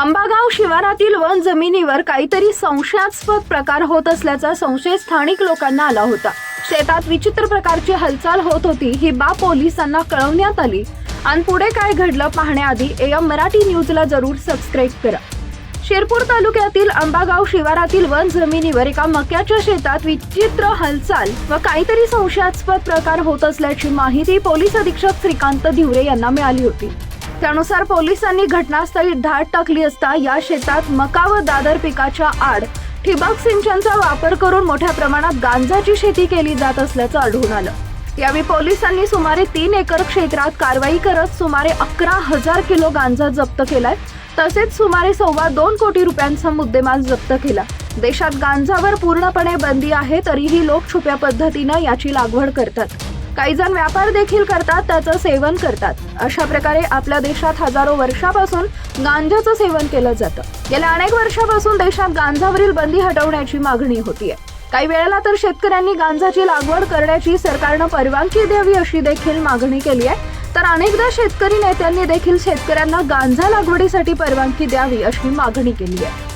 आंबागाव शिवारातील वन जमिनीवर काहीतरी संशयास्पद प्रकार होत असल्याचा संशय स्थानिक लोकांना आला होता. शेतात विचित्र प्रकारची हालचाल होत होती ही बाब पोलिसांना कळवण्यात आली. आणि पुढे काय घडलं पाहण्याआधी एम मराठी न्यूजला जरूर सबस्क्राईब करा. शिरपूर तालुक्यातील आंबागाव शिवारातील वन जमिनीवर एका मक्याच्या शेतात विचित्र हालचाल व काहीतरी संशयास्पद प्रकार होत असल्याची माहिती पोलीस अधीक्षक श्रीकांत धिवरे यांना मिळाली होती. त्यानुसार पोलिसांनी घटनास्थळी धाड टाकली असता या शेतात मका व दादर पिकाच्या आड ठिबक सिंचनचा वापर करून मोठ्या प्रमाणात गांजाची शेती केली जात असल्याचं आढळून आलं. यावेळी पोलिसांनी सुमारे तीन एकर क्षेत्रात कारवाई करत सुमारे अकरा हजार किलो गांजा जप्त केलाय. तसेच सुमारे सव्वा दोन कोटी रुपयांचा मुद्देमाल जप्त केला. देशात गांजावर पूर्णपणे बंदी आहे तरीही लोक छुप्या पद्धतीनं याची लागवड करतात. काही जण व्यापार देखील करतात त्याचं सेवन करतात. अशा प्रकारे आपल्या देशात हजारो वर्षापासून गांजाचं सेवन केलं जातं. गेल्या अनेक वर्षापासून देशात गांजावरील बंदी हटवण्याची मागणी होतीये. काही वेळेला तर शेतकऱ्यांनी गांजाची लागवड करण्याची सरकारनं परवानगी द्यावी अशी देखील मागणी केली आहे तर अनेकदा शेतकरी नेत्यांनी देखील शेतकऱ्यांना गांजा लागवडीसाठी परवानगी द्यावी अशी मागणी केली आहे